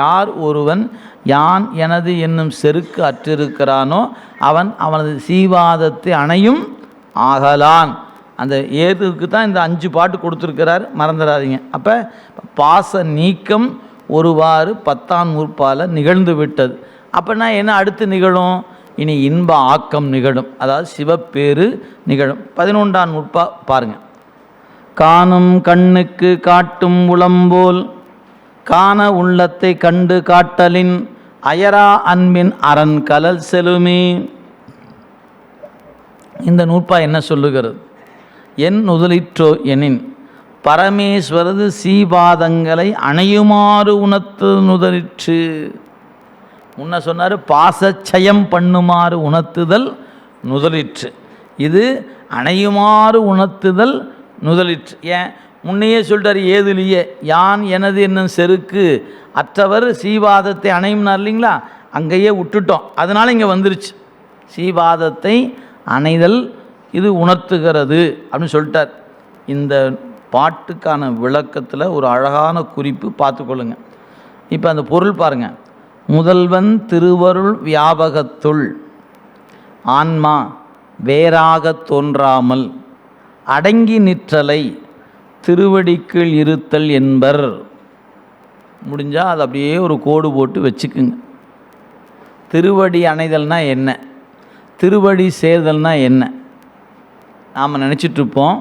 யார் ஒருவன் யான் எனது என்னும் செருக்கு அற்றிருக்கிறானோ அவன் அவனது சீவாதத்தை அணையும் ஆகலான். அந்த ஏதுக்கு தான் இந்த அஞ்சு பாட்டு கொடுத்துருக்கிறார் மறந்துடாதீங்க. அப்போ பாச நீக்கம் ஒருவாறு பத்தாம் நூற்பால நிகழ்ந்து விட்டது. அப்படின்னா என்ன அடுத்து நிகழும்? இனி இன்ப ஆக்கம் நிகழும். அதாவது சிவப்பேறு நிகழும். பதினொன்றாம் நூற்பா பாருங்கள் காணும் கண்ணுக்கு காட்டும் உளம்போல் காண உள்ளத்தை கண்டு காட்டலின் அயரா அன்பின் அரண் கலல் செலுமே. இந்த நூற்பா என்ன சொல்லுகிறது? என் நுதலிற்றோ எனின் பரமேஸ்வரது சீபாதங்களை அணையுமாறு உணர்த்து நுதலிற்று. முன்ன சொன்னார் பாசச்சயம் பண்ணுமாறு உணர்த்துதல் நுதலிற்று. இது அணையுமாறு உணர்த்துதல் நுதலிற்று. ஏன்? முன்னையே சொல்லிட்டார் ஏதுலையே யான் எனது என்னும் செருக்கு? அற்றவர் சீவாதத்தை அணையும்னார் இல்லைங்களா? அங்கேயே விட்டுட்டோம். அதனால் இங்கே வந்துருச்சு. சீவாதத்தை அணைதல் இது உணர்த்துகிறது அப்படின்னு சொல்லிட்டார். இந்த பாட்டுக்கான விளக்கத்தில் ஒரு அழகான குறிப்பு பார்த்துக்கொள்ளுங்க இப்போ அந்த பொருள் பாருங்கள் முதல்வன் திருவருள் வியாபகத்துள் ஆன்மா வேறாகத் தோன்றாமல் அடங்கி நிற்றலை திருவடிக்குள் இருத்தல் என்பர். முடிஞ்சால் அது அப்படியே ஒரு கோடு போட்டு வச்சுக்குங்க. திருவடி அணைதல்னால் என்ன? திருவடி சேர்தல்னால் என்ன? நாம் நினச்சிட்ருப்போம்.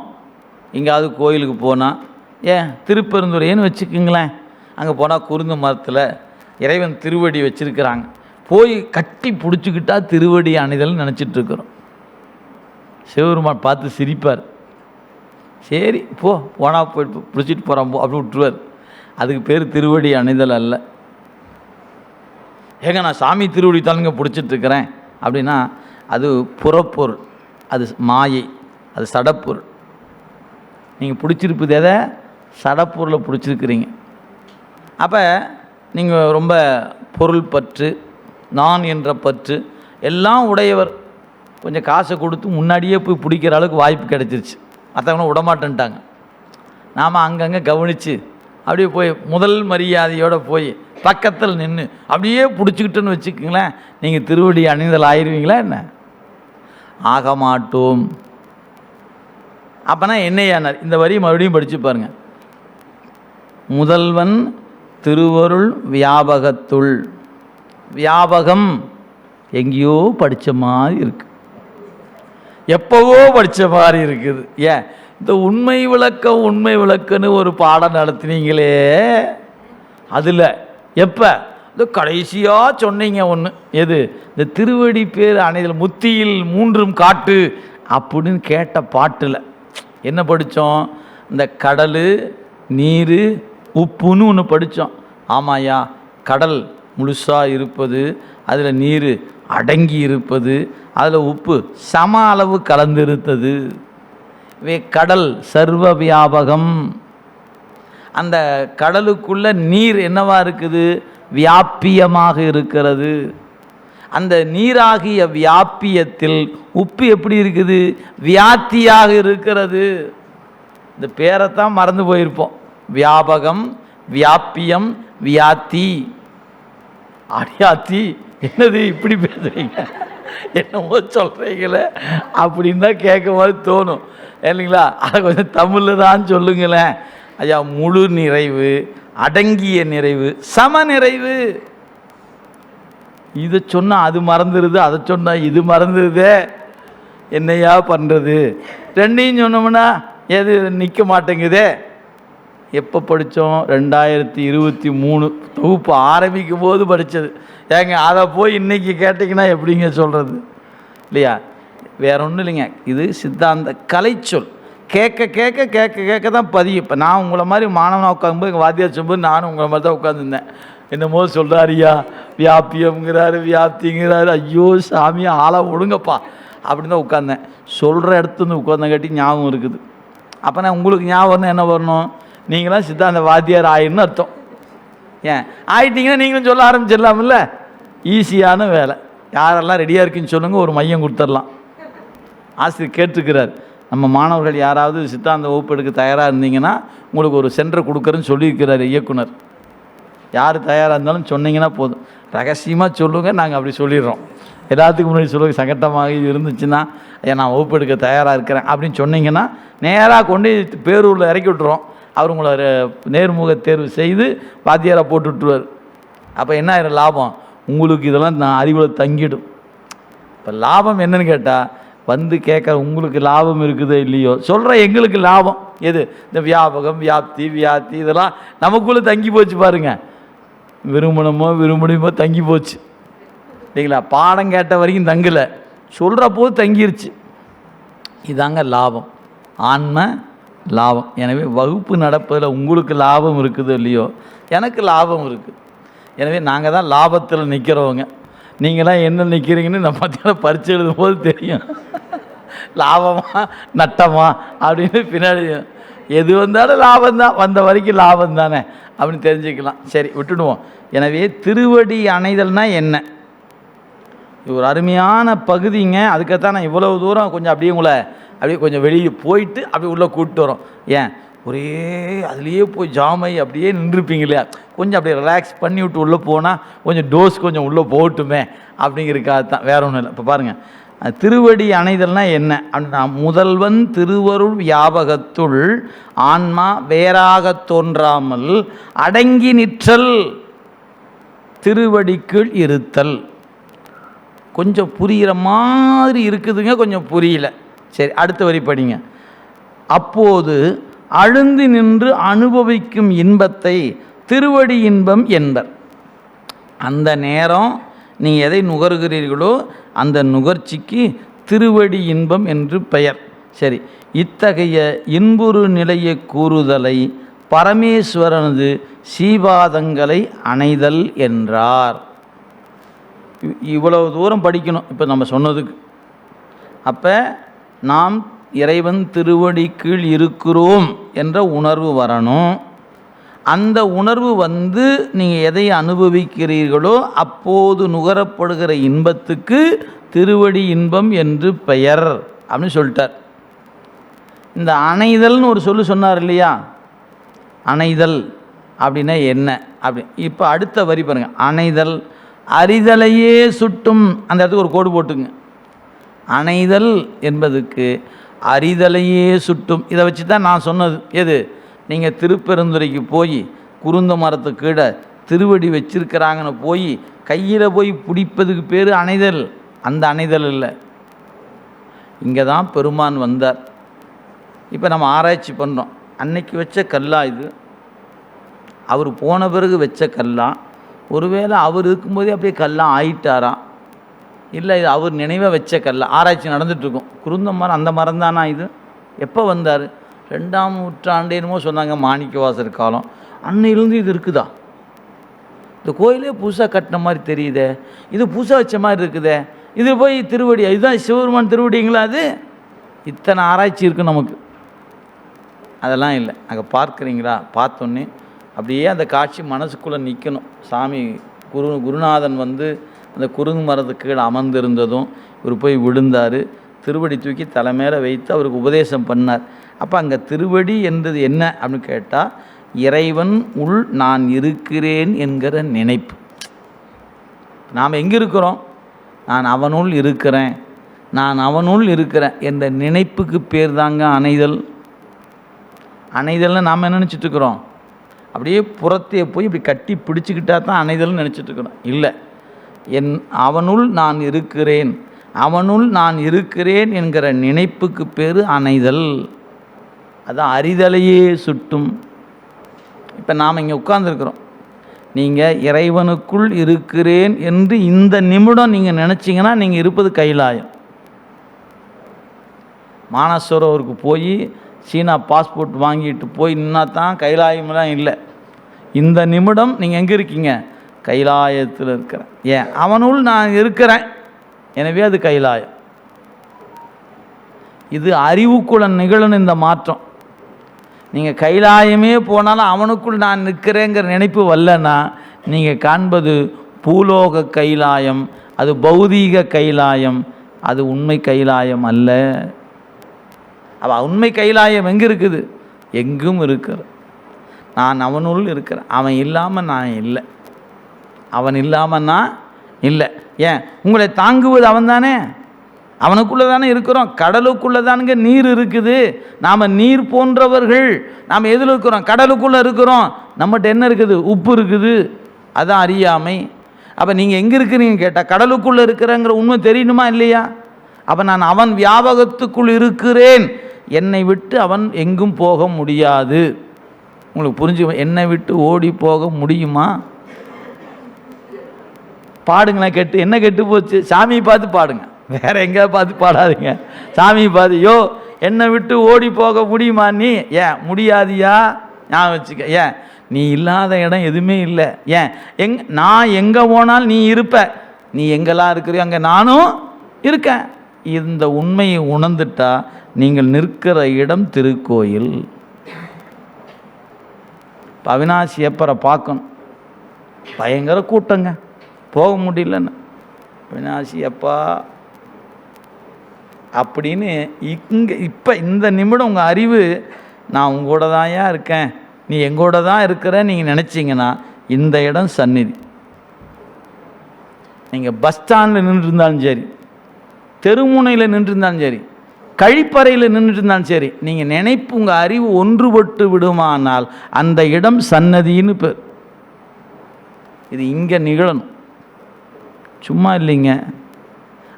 எங்கேயாவது கோயிலுக்கு போனால் ஏன் திருப்பெருந்துறைன்னு வச்சுக்குங்களேன். அங்கே போனால் குருந்த மரத்தில் இறைவன் திருவடி வச்சுருக்கிறாங்க. போய் கட்டி பிடிச்சிக்கிட்டா திருவடி அணைதல்னு நினச்சிட்ருக்குறோம். சிவபெருமான் பார்த்து சிரிப்பார். சரி போ போனால் போய் பிடிச்சிட்டு போகிறான் போ அப்படி விட்டுருவார். அதுக்கு பேர் திருவடி அணிதல் அல்ல. ஏங்க நான் சாமி திருவடி தானுங்க பிடிச்சிட்ருக்கிறேன் அப்படின்னா அது புறப்பொருள் அது மாயை அது சடப்பொருள். நீங்கள் பிடிச்சிருப்பது எதை? சடப்பொருளை பிடிச்சிருக்கிறீங்க. அப்போ நீங்கள் ரொம்ப பொருள் பற்று நான் என்ற பற்று எல்லாம் உடையவர். கொஞ்சம் காசை கொடுத்து முன்னாடியே போய் பிடிக்கிற அளவுக்கு வாய்ப்பு கிடைச்சிருச்சு. மற்றவங்களும் விடமாட்டேன்ட்டாங்க. நாம் அங்கங்கே கவனித்து அப்படியே போய் முதல் மரியாதையோடு போய் பக்கத்தில் நின்று அப்படியே பிடிச்சிக்கிட்டுன்னு வச்சுக்கோங்களேன் நீங்கள் திருவடி அணிந்தல் ஆயிடுவீங்களா என்ன? ஆக மாட்டோம். அப்போனா என்னையானார் இந்த வரி மறுபடியும் படித்து பாருங்க. முதல்வன் திருவருள் வியாபகத்துள். வியாபகம் எங்கேயோ படித்த மாதிரி இருக்குது எப்போவோ படித்த மாதிரி இருக்குது. ஏன்? இந்த உண்மை விளக்கம் உண்மை விளக்குன்னு ஒரு பாடம் நடத்தினீங்களே. அதில் எப்போ? இந்த கடைசியாக சொன்னீங்க ஒன்று எது? இந்த திருவடி பேர் அணைதல் முத்தியில் மூன்றும் காட்டு அப்படின்னு கேட்ட பாட்டில். என்ன படித்தோம் இந்த கடல் நீர் உப்புன்னு ஒன்று படித்தோம் ஆமாயா கடல் முழுசாக இருப்பது அதில் நீர் அடங்கி இருப்பது அதில் உப்பு சம அளவு கலந்திருத்தது வே கடல் சர்வ வியாபகம். அந்த கடலுக்குள்ள நீர் என்னவா இருக்குது? வியாப்பியமாக இருக்கிறது. அந்த நீராகிய வியாப்பியத்தில் உப்பு எப்படி இருக்குது? வியாத்தியாக இருக்கிறது. இந்த பேரைத்தான் மறந்து போயிருப்போம். வியாபகம் வியாப்பியம் வியாத்தி. அடியாத்தி என்னது இப்படி பேசுறீங்க? என்னமோ சொல்கிறீங்களே அப்படின்னு தான் கேட்க மாதிரி தோணும். இல்லைங்களா? அதை கொஞ்சம் தமிழில் தான் சொல்லுங்களேன். ஐயா முழு நிறைவு அடங்கிய நிறைவு சம நிறைவு. இதை சொன்னால் அது மறந்துடுது அதை சொன்னால் இது மறந்துடுதே என்னையா பண்ணுறது ரெண்டையும் சொன்னோம்னா எது நிற்க மாட்டேங்குதே. எப்போ படித்தோம் ரெண்டாயிரத்தி இருபத்தி மூணு தொகுப்பு ஆரம்பிக்கும் போது படித்தது ஏங்க அதை போய் இன்றைக்கி கேட்டிங்கன்னா எப்படிங்க சொல்கிறது இல்லையா? வேற ஒன்றும் இல்லைங்க. இது சித்தாந்த கலைச்சொல். கேட்க கேட்க கேட்க கேட்க தான் பதியும். இப்போ நான் உங்களை மாதிரி மாணவனாக உட்காந்தும்போது எங்கள் வாத்தியார் சொல்லும்போது நானும் உங்களை மாதிரி தான் உட்காந்துருந்தேன் என்னமோ சொல்கிறாரியா வியாபியம்ங்கிறாரு வியாப்திங்கிறாரு ஐயோ சாமி ஆளாக விடுங்கப்பா அப்படின்னு தான் உட்காந்தேன் சொல்கிற இடத்துல இருந்து உட்காந்தங்காட்டி ஞாபகம் இருக்குது. அப்போ நான் உங்களுக்கு ஞாபகம் என்ன வரணும்? நீங்களாம் சித்தாந்த வாத்தியார் ஆயின்னு அர்த்தம். ஏன்? ஆயிட்டீங்கன்னா நீங்களும் சொல்ல ஆரம்பிச்சிடலாம்ல? ஈஸியான வேலை. யாரெல்லாம் ரெடியாக இருக்குன்னு சொல்லுங்கள் ஒரு மையம் கொடுத்துடலாம். ஆசிரியர் கேட்டிருக்கிறார் நம்ம மாணவர்கள் யாராவது சித்தாந்த வகுப்பு எடுக்க தயாராக இருந்தீங்கன்னா உங்களுக்கு ஒரு சென்டர் கொடுக்குறேன்னு சொல்லியிருக்கிறார் இயக்குனர். யார் தயாராக இருந்தாலும் சொன்னீங்கன்னா போதும். ரகசியமாக சொல்லுங்கள் நாங்கள் அப்படி சொல்லிடுறோம். எல்லாத்துக்கும் முன்னாடி சொல்லுங்கள் சங்கட்டமாக இது இருந்துச்சுன்னா ஐயா நான் வகுப்பு எடுக்க தயாராக இருக்கிறேன் அப்படின்னு சொன்னீங்கன்னா நேராக கொண்டு பேரூரில் இறக்கி விட்டுறோம். அவர் உங்களை நேர்முக தேர்வு செய்து வாத்தியாராக போட்டு விட்டுருவார் அப்போ என்ன ஆயிரும்? லாபம். உங்களுக்கு இதெல்லாம் நான் அறிவில் தங்கிடும். இப்போ லாபம் என்னன்னு கேட்டால் வந்து கேட்குற உங்களுக்கு லாபம் இருக்குதோ இல்லையோ சொல்கிற எங்களுக்கு லாபம். எது? இந்த வியாபகம் வியாப்தி வியாப்தி இதெல்லாம் நமக்குள்ளே தங்கி போச்சு பாருங்க. விரும்பணுமோ விரும்பணுமோ தங்கி போச்சு. இல்லைங்களா? பாடம் கேட்ட வரைக்கும் தங்கலை. சொல்கிற போது தங்கிருச்சு. இதாங்க லாபம். ஆன்மை லாபம். எனவே வகுப்பு நடப்பதில் உங்களுக்கு லாபம் இருக்குதோ இல்லையோ? எனக்கு லாபம் இருக்குது. எனவே நாங்கள் தான் லாபத்தில் நிற்கிறவங்க நீங்களாம் என்ன நிற்கிறீங்கன்னு நம்ம மத்தியானம் பரிச்சை எழுதும் போது தெரியும். லாபமா நட்டமா அப்படின்னு பின்னாடி எது வந்தாலும் லாபம் தான். வந்த வரைக்கும் லாபம் தானே அப்படின்னு தெரிஞ்சுக்கலாம். சரி விட்டுடுவோம். எனவே திருவடி அணைதல்னா என்ன? இது ஒரு அருமையான பகுதிங்க. அதுக்காகத்தான் நான் இவ்வளவு தூரம் கொஞ்சம் அப்படியே உங்களை அப்படியே கொஞ்சம் வெளியே போயிட்டு அப்படியே உள்ளே கூப்பிட்டு வரோம். ஏன்? ஒரே அதுலேயே போய் ஜாமை அப்படியே நின்றுருப்பீங்க இல்லையா? கொஞ்சம் அப்படியே ரிலாக்ஸ் பண்ணி விட்டு உள்ளே போனால் கொஞ்சம் டோஸ் கொஞ்சம் உள்ளே போகட்டுமே அப்படிங்கிறக்காக தான். வேற ஒன்றும் இல்லை. இப்போ பாருங்கள் திருவடி அணைதல்னா என்ன? அப்படின்னா முதல்வன் திருவருள் வியாபகத்துள் ஆன்மா வேறாக தோன்றாமல் அடங்கி நிற்றல். திருவடிக்குள் இருத்தல். கொஞ்சம் புரிகிற மாதிரி இருக்குதுங்க. கொஞ்சம் புரியல. சரி அடுத்த வரி படிங்க. அப்போது அழுந்து நின்று அனுபவிக்கும் இன்பத்தை திருவடி இன்பம் என்பர். அந்த நேரம் நீங்கள் எதை நுகர்கிறீர்களோ அந்த நுகர்ச்சிக்கு திருவடி இன்பம் என்று பெயர். சரி இத்தகைய இன்புறு நிலைய கூறுதலை பரமேஸ்வரனது சீபாதங்களை அணைதல் என்றார். இவ்வளவு தூரம் படிக்கணும் இப்போ நம்ம சொன்னதுக்கு. அப்போ நாம் இறைவன் திருவடி கீழ் இருக்கிறோம் என்ற உணர்வு வரணும். அந்த உணர்வு வந்து நீங்கள் எதை அனுபவிக்கிறீர்களோ அப்போது நுகரப்படுகிற இன்பத்துக்கு திருவடி இன்பம் என்று பெயர் அப்படின்னு சொல்லிட்டார். இந்த அணைதல்னு ஒரு சொல்லு சொன்னார் இல்லையா? அணைதல் அப்படின்னா என்ன? அப்படி இப்போ அடுத்த வரி பாருங்கள் அணைதல் அறிதலையே சுட்டும். அந்த இடத்துக்கு ஒரு கோடு போட்டுங்க. அணைதல் என்பதுக்கு அறிதலையே சுட்டும். இதை வச்சு தான் நான் சொன்னது. எது? நீங்கள் திருப்பெருந்துறைக்கு போய் குருந்த மரத்து கீழே திருவடி வச்சிருக்கிறாங்கன்னு போய் கையில் போய் பிடிப்பதுக்கு பேர் அணைதல். அந்த அணைதல் இல்லை. இங்கே தான் பெருமான் வந்தார். இப்போ நம்ம ஆராய்ச்சி பண்ணுறோம் அன்னைக்கு வச்ச கல்லா இது. அவர் போன பிறகு வச்ச கல்லா. ஒருவேளை அவர் இருக்கும்போதே அப்படியே கல்லா ஆயிட்டாராம். இல்லை இது அவர் நினைவை வச்ச கல்ல ஆராய்ச்சி நடந்துகிட்ருக்கும் குருந்த மரம் அந்த மரம் தானா இது? எப்போ வந்தார்? ரெண்டாம் நூற்றாண்டேனுமோ சொன்னாங்க மாணிக்கவாசர் காலம். அன்னையிலேருந்து இது இருக்குதா? இந்த கோயிலே புதுசாக கட்டின மாதிரி தெரியுதே. இது புதுசாக வச்ச மாதிரி இருக்குதே. இது போய் திருவடி இதுதான் சிவபெருமான் திருவடிங்களா அது? இத்தனை ஆராய்ச்சி இருக்குது நமக்கு. அதெல்லாம் இல்லை. அங்கே பார்க்குறீங்களா? பார்த்தோன்னே அப்படியே அந்த காட்சி மனசுக்குள்ளே நிற்கணும் சாமி குரு குருநாதன் வந்து அந்த குருங்கு மரத்துக்கு கீழே அமர்ந்திருந்ததும் இவர் போய் விழுந்தார். திருவடி தூக்கி தலை வைத்து அவருக்கு உபதேசம் பண்ணார். அப்போ அங்கே திருவடி என்றது என்ன அப்படின்னு கேட்டால் இறைவன் உள் நான் இருக்கிறேன் என்கிற நினைப்பு. நாம் எங்கே இருக்கிறோம்? நான் அவனுள் இருக்கிறேன். நான் அவனுள் இருக்கிறேன் என்ற நினைப்புக்கு பேர் தாங்க அணைதல். அணைதல்னு நாம் என்ன நினச்சிட்ருக்குறோம் அப்படியே புறத்தையே போய் இப்படி கட்டி பிடிச்சிக்கிட்டா தான் அணைதல்னு நினச்சிட்டு இருக்கிறோம். இல்லை. என் அவனுள் நான் இருக்கிறேன். அவனுள் நான் இருக்கிறேன் என்கிற நினைப்புக்கு பேர் அணைதல். அதான் அறிதலையே சுட்டும். இப்போ நாம் இங்கே உட்கார்ந்துருக்குறோம். நீங்கள் இறைவனுக்குள் இருக்கிறேன் என்று இந்த நிமிடம் நீங்கள் நினச்சிங்கன்னா நீங்கள் இருப்பது கைலாயம். மானசரோவருக்கு போய் சீனா பாஸ்போர்ட் வாங்கிட்டு போய் நின்னா தான் கைலாயம்லாம் இல்லை. இந்த நிமிடம் நீங்கள் எங்கே இருக்கீங்க? கைலாயத்தில் இருக்கிறேன். ஏன்? அவனுள் நான் இருக்கிறேன். எனவே அது கைலாயம். இது அறிவுக்குள்ள நிகழணும் இந்த மாற்றம். நீங்கள் கைலாயமே போனாலும் அவனுக்குள் நான் நிற்கிறேங்கிற நினைப்பு வரலன்னா நீங்கள் காண்பது பூலோக கைலாயம் அது பௌதீக கைலாயம் அது உண்மை கைலாயம் அல்ல. அவ உண்மை கைலாயம் எங்கே இருக்குது? எங்கும் இருக்கிற நான் அவனுள் இருக்கிறேன். அவன் இல்லாமல் நான் இல்லை. அவன் இல்லாமன்னா இல்லை. ஏன்? உங்களை தாங்குவது அவன் தானே அவனுக்குள்ளே தானே இருக்கிறோம். கடலுக்குள்ளே தானுங்க நீர் இருக்குது. நாம் நீர் போன்றவர்கள் நாம் எதில் இருக்கிறோம்? கடலுக்குள்ளே இருக்கிறோம். நம்மகிட்ட என்ன இருக்குது? உப்பு இருக்குது. அதான் அறியாமை. அப்போ நீங்கள் எங்கே இருக்கிறீங்க கேட்டால் கடலுக்குள்ளே இருக்கிறேங்கிற உண்மை தெரியணுமா இல்லையா? அப்போ நான் அவன் வியாபகத்துக்குள் இருக்கிறேன். என்னை விட்டு அவன் எங்கும் போக முடியாது. உங்களுக்கு புரிஞ்சு என்னை விட்டு ஓடி போக முடியுமா? பாடுங்களேன் கெட்டு. என்ன கெட்டு போச்சு? சாமியை பார்த்து பாடுங்க. வேற எங்கே பார்த்து பாடாதீங்க. சாமியை பார்த்து யோ என்னை விட்டு ஓடி போக முடியுமா நீ? ஏன் முடியாதியா? நான் வச்சுக்க ஏன்? நீ இல்லாத இடம் எதுவுமே இல்லை. ஏன்? எங் நான் எங்கே போனாலும் நீ இருப்ப. நீ எங்கெல்லாம் இருக்கிறியோ அங்கே நானும் இருக்கேன். இந்த உண்மையை உணர்ந்துட்டா நீங்கள் நிற்கிற இடம் திருக்கோயில். இப்போ அவினாசி எப்பரை பார்க்கணும். பயங்கர கூட்டங்க. போக முடியலன்னு. அவினாசி அப்பா. அப்படின்னு இங்கே இப்போ இந்த நிமிடம் உங்கள் அறிவு நான் உங்கூட தான்யா இருக்கேன். நீ எங்கூட தான் இருக்கிற? நீங்கள் நினச்சிங்கன்னா இந்த இடம் சந்நிதி. நீங்கள் பஸ் ஸ்டாண்டில் நின்றுருந்தாலும் சரி தெருமுனையில் நின்றுருந்தாலும் சரி கழிப்பறையில் நின்றுட்டு இருந்தாலும் சரி நீங்கள் நினைப்பு உங்கள் அறிவு ஒன்றுபட்டு விடுமானால் அந்த இடம் சன்னதின்னு பேர். இது இங்கே நிகழணும். சும்மா இல்லைங்க.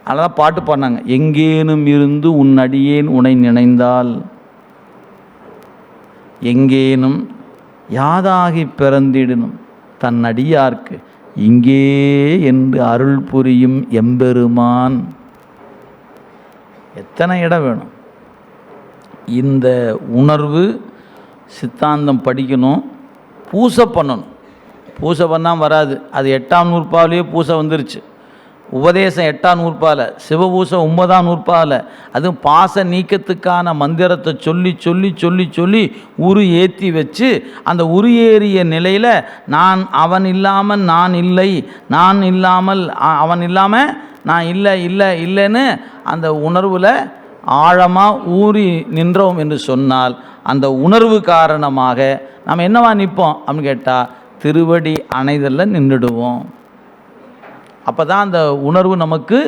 அதெல்லாம் பாட்டு பாடினாங்க. எங்கேனும் இருந்து உன் அடியேன் உனை நினைந்தால் எங்கேனும் யாதாகி பிறந்திடணும் தன் அடியார்க்கு இங்கே என்று அருள் புரியும் எம்பெருமான். எத்தனை இடம் வேணும்? இந்த உணர்வு சித்தாந்தம் படிக்கணும். பூசை பண்ணணும். பூசை பண்ணால் வராது. அது எட்டாம் நூற்பாவிலேயே பூசை வந்துருச்சு. உபதேசம் எட்டாம் நூற்பால் சிவபூசம் ஒன்பதாம் நூற்பால் அதுவும் பாச நீக்கத்துக்கான மந்திரத்தை சொல்லி சொல்லி சொல்லி சொல்லி உரு ஏற்றி வச்சு அந்த உரு ஏறிய நிலையில் நான் அவன் இல்லாமல் நான் இல்லை நான் இல்லாமல் அவன் இல்லாமல் நான் இல்லை இல்லை இல்லைன்னு அந்த உணர்வில் ஆழமாக ஊறி நின்றோம் என்று சொன்னால் அந்த உணர்வு காரணமாக நம்ம என்னவா நிற்போம்? அப்படின்னு கேட்டால் திருவடி அணைதலில் நின்றுடுவோம். அப்போ தான் அந்த உணர்வு நமக்கு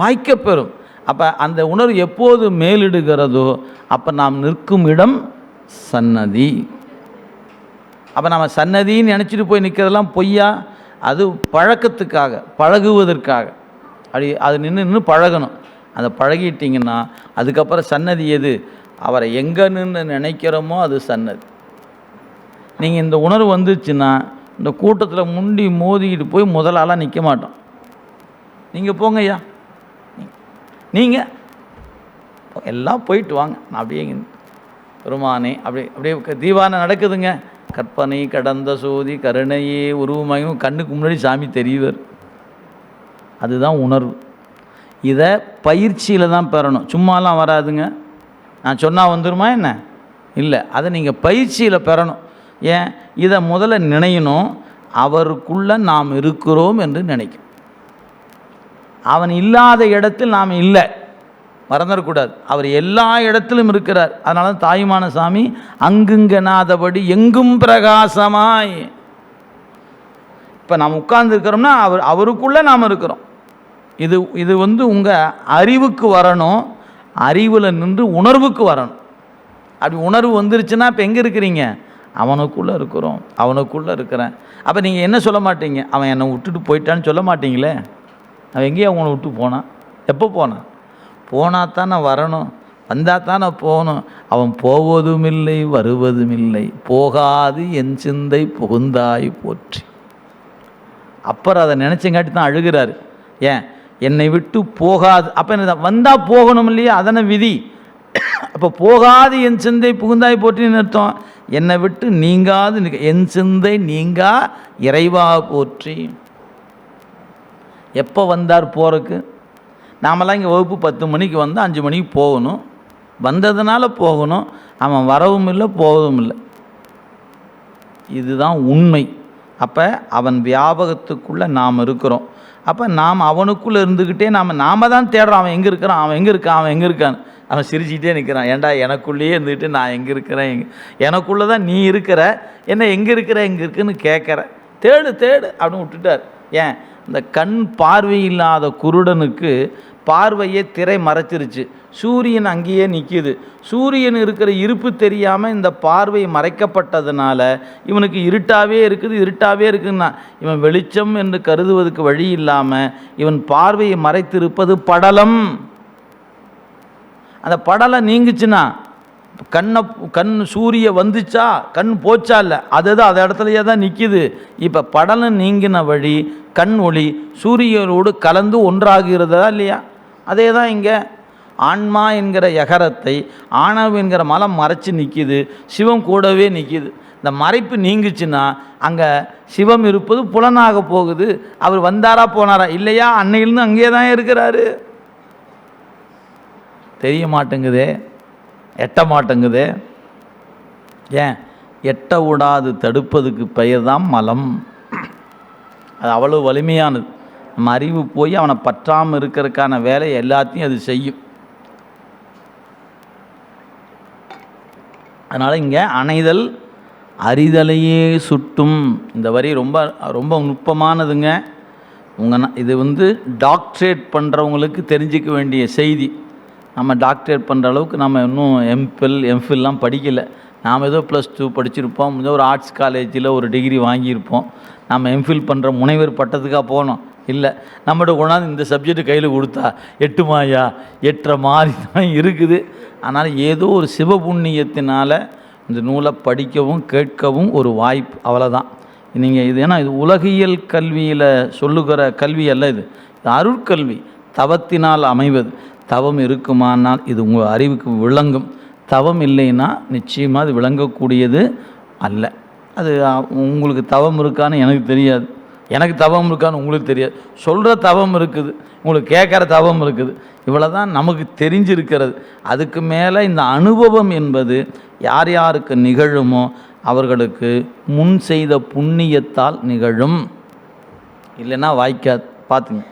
வாய்க்கப்பெறும் அப்போ அந்த உணர்வு எப்போது மேலிடுகிறதோ அப்போ நாம் நிற்கும் இடம் சன்னதி. அப்போ நம்ம சன்னதின்னு நினச்சிட்டு போய் நிற்கிறதெல்லாம் பொய்யா? அது பழக்கத்துக்காக பழகுவதற்காக. அப்படி அது நின்று நின்று பழகணும். அதை பழகிட்டிங்கன்னா அதுக்கப்புறம் சன்னதி எது? அவரை எங்கே நின்று நினைக்கிறோமோ அது சன்னதி. நீங்கள் இந்த உணர்வு வந்துச்சுன்னா இந்த கூட்டத்தில் முண்டி மோதிக்கிட்டு போய் முதலாளாக நிற்க மாட்டோம். நீங்கள் போங்க ஐயா நீங்கள் எல்லாம் போயிட்டு வாங்க. நான் அப்படியே பெருமானே அப்படி அப்படியே க- தீபாவளி நடக்குதுங்க. கற்பனை கடந்த சோதி கருணையே உருவமாயும் கண்ணுக்கு முன்னாடி சாமி தெரியுவர் அதுதான் உணர்வு. இதை பயிற்சியில் தான் பெறணும். சும்மாலாம் வராதுங்க. நான் சொன்னால் வந்துருமா என்ன? இல்லை. அதை நீங்கள் பயிற்சியில் பெறணும். ஏன்? இதை முதல்ல நினையணும். அவருக்குள்ளே நாம் இருக்கிறோம் என்று நினைக்கும் அவன் இல்லாத இடத்தில் நாம் இல்லை. மறந்துடக்கூடாது அவர் எல்லா இடத்திலும் இருக்கிறார். அதனால தான் தாயுமான சாமி அங்குங்கனாதபடி எங்கும் பிரகாசமாய். இப்போ நாம் உட்கார்ந்துருக்கிறோம்னா அவர் அவருக்குள்ளே நாம் இருக்கிறோம். இது இது வந்து உங்கள் அறிவுக்கு வரணும். அறிவில் நின்று உணர்வுக்கு வரணும். அப்படி உணர்வு வந்துருச்சுன்னா இப்போ எங்கே இருக்கிறீங்க? அவனுக்குள்ளே இருக்கிறோம். அவனுக்குள்ளே இருக்கிறேன். அப்போ நீங்கள் என்ன சொல்ல மாட்டீங்க? அவன் என்னை விட்டுட்டு போயிட்டான்னு சொல்ல மாட்டீங்களே? அவன் எங்கேயும் அவங்கள விட்டு போனான். எப்போ போனான்? போனால் தானே வரணும். வந்தால் தானே போகணும். அவன் போவதும் இல்லை வருவதும் இல்லை போகாது என் சிந்தை புகுந்தாய் போற்றி. அப்புறம் அதை நினச்சங்காட்டி தான் அழுகிறாரு. ஏன்? என்னை விட்டு போகாது. அப்போ என்ன வந்தால் போகணும் இல்லையா? அதனை விதி. அப்போ போகாது என் சிந்தை புகுந்தாய் போற்றின்னு அர்த்தம். என்னை விட்டு நீங்காது என் சிந்தை நீங்கா இறைவா போற்றி. எப்போ வந்தார் போகிறக்கு நாமெல்லாம் இங்கே வகுப்பு பத்து மணிக்கு வந்து அஞ்சு மணிக்கு போகணும். வந்ததுனால போகணும். அவன் வரவும் இல்லை போகவும் இல்லை. இதுதான் உண்மை. அப்போ அவன் வியாபகத்துக்குள்ளே நாம் இருக்கிறோம். அப்போ நாம் அவனுக்குள்ளே இருந்துக்கிட்டே நாம் நாம தான் தேடுறோம். அவன் எங்கே இருக்கிறான்? அவன் எங்கே இருக்கான்? அவன் எங்கே இருக்கான்? அவன் சிரிச்சுக்கிட்டே நிற்கிறான் ஏன்டா எனக்குள்ளேயே இருந்துக்கிட்டு நான் எங்கே இருக்கிறேன்? எங்கே? எனக்குள்ளே தான் நீ இருக்கிற? என்ன எங்கே இருக்கிற? எங்கே இருக்குன்னு கேட்குற. தேடு தேடு அப்படின்னு விட்டுட்டார். ஏன்? இந்த கண் பார்வை இல்லாத குருடனுக்கு பார்வையே திரை மறைச்சிருச்சு. சூரியன் அங்கேயே நிற்கிது சூரியன் இருக்கிற இருப்பு தெரியாமல் இந்த பார்வை மறைக்கப்பட்டதுனால இவனுக்கு இருட்டாகவே இருக்குது இருட்டாகவே இருக்குன்னா இவன் வெளிச்சம் என்று கருதுவதற்கு வழி இல்லாமல் இவன் பார்வையை மறைத்திருப்பது படலம். அந்த படலம் நீங்குச்சுன்னா கண்ணை கண் சூரிய வந்துச்சா கண் போச்சா இல்லை? அதுதான் அந்த இடத்துலையே தான் நிற்கிது இப்போ படலம் நீங்கின வழி கண் ஒளி சூரியனோடு கலந்து ஒன்றாகிறதா இல்லையா? அதே தான் இங்கே. ஆன்மா என்கிற யகரத்தை ஆணவம் என்கிற மலம் மறைச்சி நிற்கிது சிவம் கூடவே நிற்கிது இந்த மறைப்பு நீங்குச்சுன்னா அங்கே சிவம் இருப்பது புலனாக போகுது. அவர் வந்தாரா போனாரா இல்லையா? அன்னையிலிருந்து அங்கேயே தான் இருக்கிறாரு. தெரிய மாட்டேங்குதே. எட்ட மாட்டேங்குதே. ஏன்? எட்ட விடாது தடுப்பதுக்கு பெயர் தான் மலம். அது அவ்வளோ வலிமையானது. நம்ம அறிவு போய் அவனை பற்றாமல் இருக்கிறதுக்கான வேலை எல்லாத்தையும் அது செய்யும். அதனால் இங்கே அணைதல் அறிதலையே சுட்டும். இந்த வரி ரொம்ப ரொம்ப நுட்பமானதுங்க. உங்கள் இது வந்து டாக்டரேட் பண்ணுறவங்களுக்கு தெரிஞ்சிக்க வேண்டிய செய்தி. நம்ம டாக்டரேட் பண்ணுற அளவுக்கு நம்ம இன்னும் எம்பில் எம்ஃபில்லாம் படிக்கலை. நாம் ஏதோ ப்ளஸ் டூ படிச்சிருப்போம். ஏதோ ஒரு ஆர்ட்ஸ் காலேஜில் ஒரு டிகிரி வாங்கியிருப்போம். நம்ம எம்ஃபில் பண்ணுற முனைவர் பட்டத்துக்காக போனோம். இல்லை நம்மகிட்ட கொண்டாந்து இந்த சப்ஜெக்ட் கையில் கொடுத்தா எட்டுமாயா எட்டுற மாதிரி தான் இருக்குது. அதனால் ஏதோ ஒரு சிவபுண்ணியத்தினால் இந்த நூலை படிக்கவும் கேட்கவும் ஒரு வாய்ப்பு அவ்வளோதான் நீங்கள் இது ஏன்னா இது உலகியல் கல்வியில் சொல்லுகிற கல்வி அல்ல இது. இது அருட்கல்வி தவத்தினால் அமைவது. தவம் இருக்குமானால் இது உங்கள் அறிவுக்கு விளங்கும். தவம் இல்லைன்னா நிச்சயமாக அது விளங்கக்கூடியது அல்ல. அது உங்களுக்கு தவம் இருக்கான்னு எனக்கு தெரியாது. எனக்கு தவம் இருக்கான்னு உங்களுக்கு தெரியாது. சொல்கிற தவம் இருக்குது. உங்களுக்கு கேட்குற தவம் இருக்குது. இவ்வளோ தான் நமக்கு தெரிஞ்சிருக்கிறது. அதுக்கு மேலே இந்த அனுபவம் என்பது யார் யாருக்கு நிகழுமோ அவர்களுக்கு முன் செய்த புண்ணியத்தால் நிகழும். இல்லைன்னா வாய்க்காது. பார்த்துங்க